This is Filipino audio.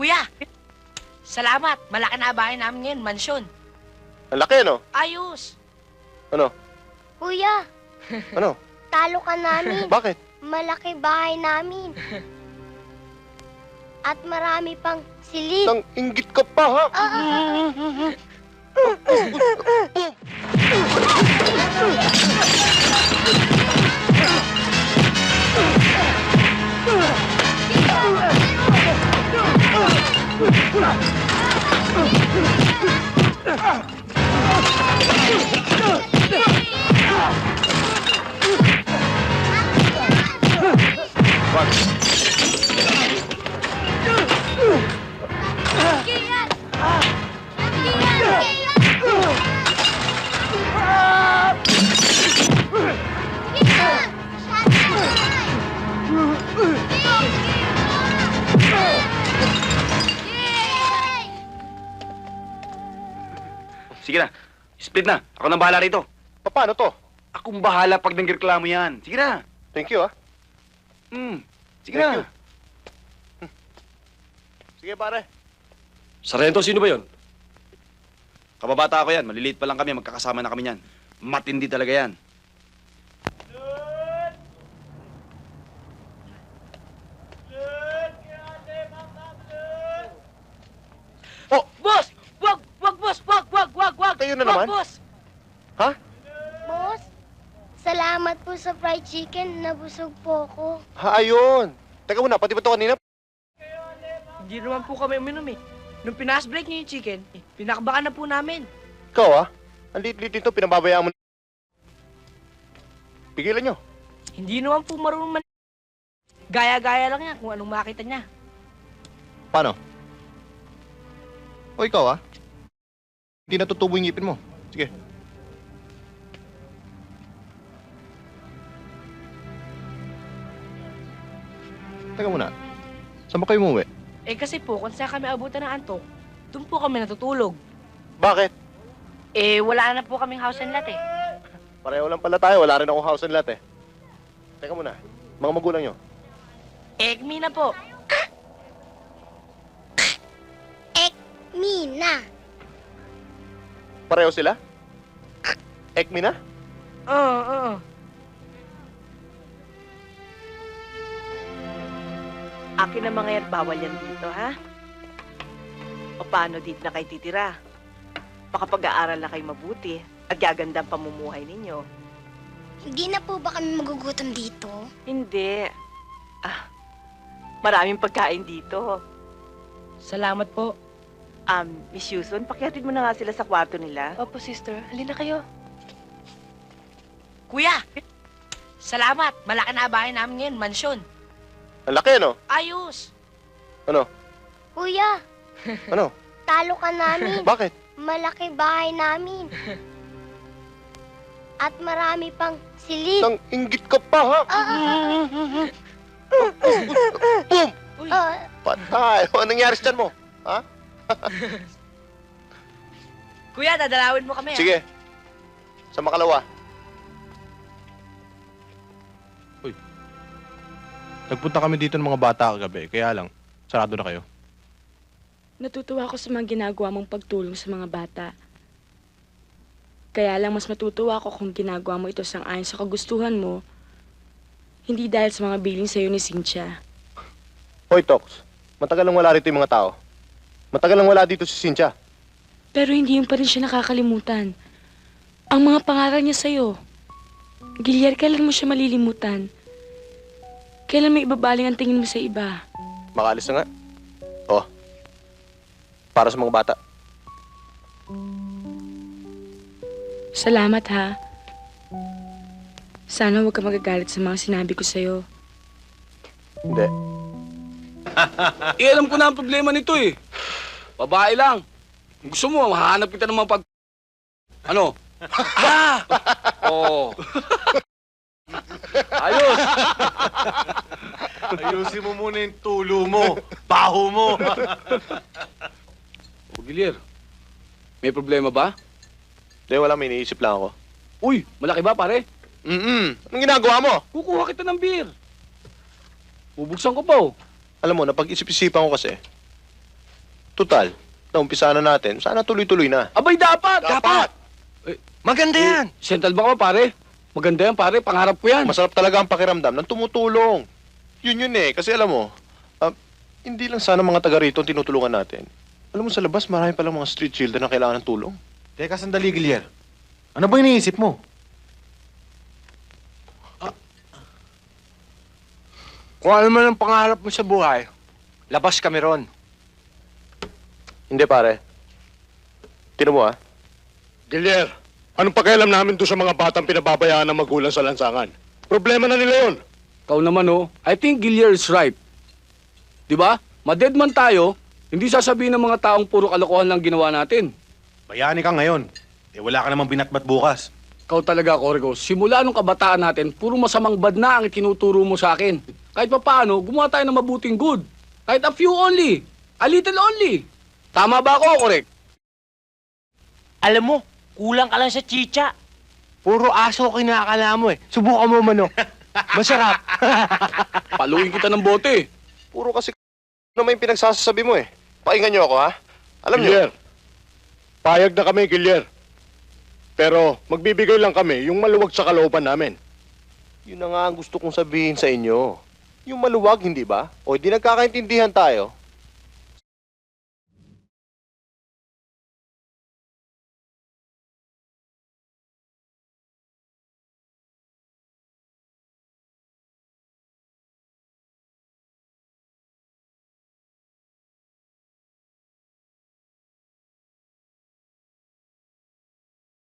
Kuya, salamat. Malaki na bahay namin ngayon, mansyon. Ang laki, no? Ayos. Ano? Kuya, Ano? talo ka namin. Bakit? Malaki bahay namin. At marami pang silid. Nang inggit ka pa, ha? Fuck. Sige na. Split na. Ako nang bahala rito. Pa- Paano to? Akong bahala pag nangreklamo yan. Sige na. Thank you, ha? Hmm. Sige Thank na. you. Sige, pare. Sarento, sino ba yon? Kababata ako yan. Maliliit pa lang kami. Magkakasama na kami yan. Matindi talaga yan. Kayo na naman? boss! Ha? Boss, salamat po sa fried chicken. Nabusog po ako. Ha, ayun. Teka muna, pati ba ito kanina? Hindi naman po kami uminom eh. Nung pinas break niyo yung chicken, eh, pinakbakan na po namin. Ikaw, ha? Ang liit-liit nito, pinababayaan mo. Pigilan nyo. Hindi naman po marunong man... Gaya-gaya lang yan kung anong makita niya. Paano? O ikaw, ha? Hindi natutubo yung ngipin mo. Sige. Teka muna. Saan ba kayo umuwi? Eh kasi po, kung saan kami abutan ng antok, doon po kami natutulog. Bakit? Eh, wala na po kaming house and lot eh. Pareho lang pala tayo. Wala rin akong house and lot eh. Teka muna. Mga magulang nyo. Ekmi na po. Mina. Pareho sila? Ekmi na? Oo, oo. Akin na mga yan, bawal yan dito, ha? O paano dito na kayo titira? Baka pag-aaral na kayo mabuti at gaganda ang pamumuhay ninyo. Hindi na po ba kami magugutom dito? Hindi. Ah, maraming pagkain dito. Salamat po. Um, Miss Yuson, pakihatid mo na nga sila sa kwarto nila. Opo, sister. Halina kayo. Kuya! Salamat! Malaki na bahay namin ngayon, mansyon. Ang laki, no? Ayos! Kuya, Ano? talo ka namin. Bakit? Malaki bahay namin. At marami pang silid. Nang inggit ka pa, ha? Boom! Uy, Ah, Patay! Ano nangyari sa tiyan mo? kuya, dadalawin mo kami, ha? Sige. Sa makalawa. Nagpunta kami dito ng mga bata kagabi, kaya lang, sarado na kayo. Natutuwa ako sa mga ginagawa mong pagtulong sa mga bata. Kaya lang mas matutuwa ako kung ginagawa mo ito sang ayon sa kagustuhan mo, hindi dahil sa mga billing sa'yo ni Cynthia. Hoy, Tox. Matagal lang wala rito yung mga tao. Matagal lang wala dito si Cynthia. Pero hindi yung pa rin siya nakakalimutan. Ang mga pangaral niya sa'yo. Gilyar, kailan mo siya malilimutan? Kailan may ibabaling ang tingin mo sa iba? Makaalis na nga. Oh. Para sa mga bata. Salamat ha. Sana huwag ka magagalit sa mga sinabi ko sa'yo. Hindi. Eh, alam ko na ang problema nito eh. Babae lang. Kung gusto mo, mahanap kita ng mga pag... Ano? ah! Oo. Ayos! Ayusin mo muna yung tulo mo, baho mo. O, Gilir, may problema ba? Hindi, wala. May iniisip lang ako. Uy, malaki ba pare? Mm-mm. Anong ginagawa mo? Kukuha kita ng beer. Bubuksan ko pa oh. Alam mo, napag-isip-isipan ko kasi. Tutal, naumpisa na natin. Sana tuloy-tuloy na. Abay, dapat! Dapat! Eh, Maganda yan! Central Bank ba, pare? Maganda yan, pare. Pangarap ko yan. Masarap talaga ang pakiramdam ng tumutulong. Yun yun eh. Kasi alam mo, ah, hindi lang sana mga taga rito ang tinutulungan natin. Alam mo sa labas, marami palang mga street children na kailangan ng tulong. Teka, sandali, Gilier. Ano ba iniisip mo? Kung ano man ang pangarap mo sa buhay, labas kami ron. Hindi pare. Tino mo ah. Gilier, anong pakialam namin doon sa mga batang pinababayaan ng magulang sa lansangan? Problema na nila yon. Ikaw naman, oh. I think Gillier is right. Di ba? Maded man tayo, hindi sasabihin ng mga taong puro kalokohan lang ginawa natin. Bayani ka ngayon. Eh, wala ka namang binatbat bukas. Ikaw talaga, Corrigo. Simula nung kabataan natin, puro masamang bad na ang itinuturo mo sa akin. Kahit pa paano, gumawa tayo ng mabuting good. Kahit a few only. A little only. Tama ba ako, correct? Alam mo, kulang ka lang sa chicha. Puro aso kinakala mo eh. Subukan mo manok. Masarap. Paluin kita ng bote. Puro kasi naman yung pinagsasabi mo eh. Pakinggan niyo ako ha. Alam niyo, Gilier, payag na kami, Gilier. Pero magbibigay lang kami yung maluwag sa kalooban namin. yun na nga ang gusto kong sabihin sa inyo. Yung maluwag, hindi ba? O di nagkakaintindihan tayo,